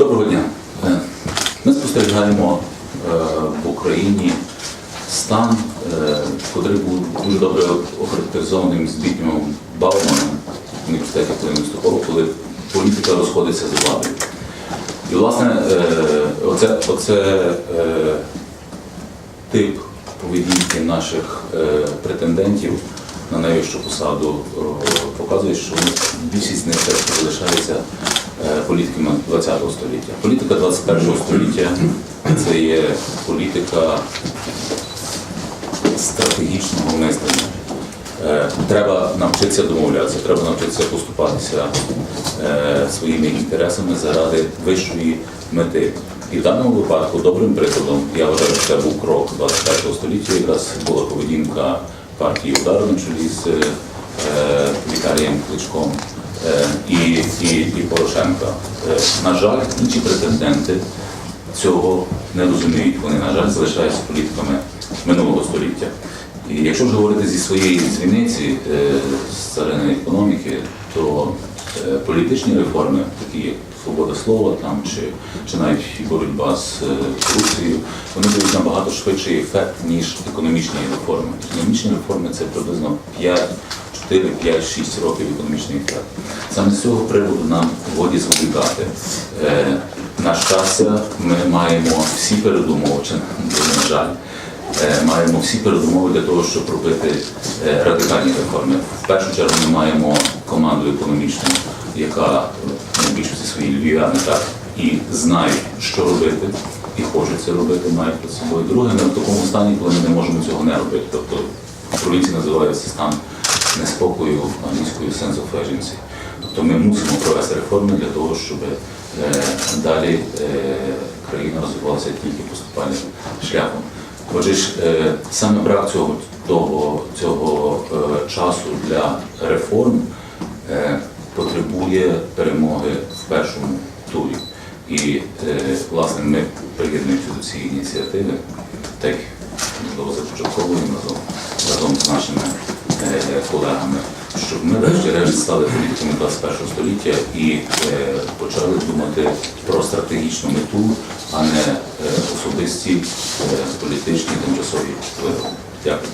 Доброго дня. Е, Ми спостерігаємо е, в Україні стан, е, котрий був дуже добре охарактеризованим Збітньом Бауманом в університеті, коли коли політика розходиться з владою. І, власне, е, оце, оце е, тип поведінки наших е, претендентів на найвищу посаду е, показує, що більшість з них все е, політиками ХХ століття. Політика 21 століття це є політика стратегічного мислення. Е, Треба навчитися домовлятися, треба навчитися поступатися е, своїми інтересами заради вищої мети. І в даному випадку добрим прикладом, я вважаю, що це був крок 21 століття, якраз була поведінка партії удару на чолі з Віталієм Кличком і, і, і Порошенка. Е, на жаль, інші претенденти цього не розуміють. Вони, на жаль, залишаються політиками минулого століття. І якщо ж говорити зі своєї дзвіниці е, з царини економіки, то е, політичні реформи, такі як свобода слова там, чи, чи навіть боротьба з е, корупцією, вони дають набагато швидший ефект, ніж економічні реформи. Економічні реформи це приблизно 5, 4, 5, 6 років економічний ефект. Саме з цього приводу нам годі зволікати. Е, на щастя, ми маємо всі передумови, чи на жаль, е, маємо всі передумови для того, щоб робити е, радикальні реформи. В першу чергу ми маємо команду економічну, яка в більшості своїй львів'яни так і знають, що робити, і хочуть це робити, мають під собою. Друге, ми в такому стані, коли ми не можемо цього не робити. Тобто в провінції називається стан неспокою англійською sense of urgency. Тобто ми мусимо провести реформи для того, щоб е, далі е, країна розвивалася тільки поступальним шляхом. Отже ж, е, саме брак цього, того, цього часу для реформ потребує перемоги в першому турі. І, власне, ми приєднуємося до цієї ініціативи, так можливо, започатковуємо разом, разом з нашими колегами, щоб ми врешті-решт стали політиками 21 століття і е, почали думати про стратегічну мету, а не е, особисті е, політичні тимчасові вибори. Дякую.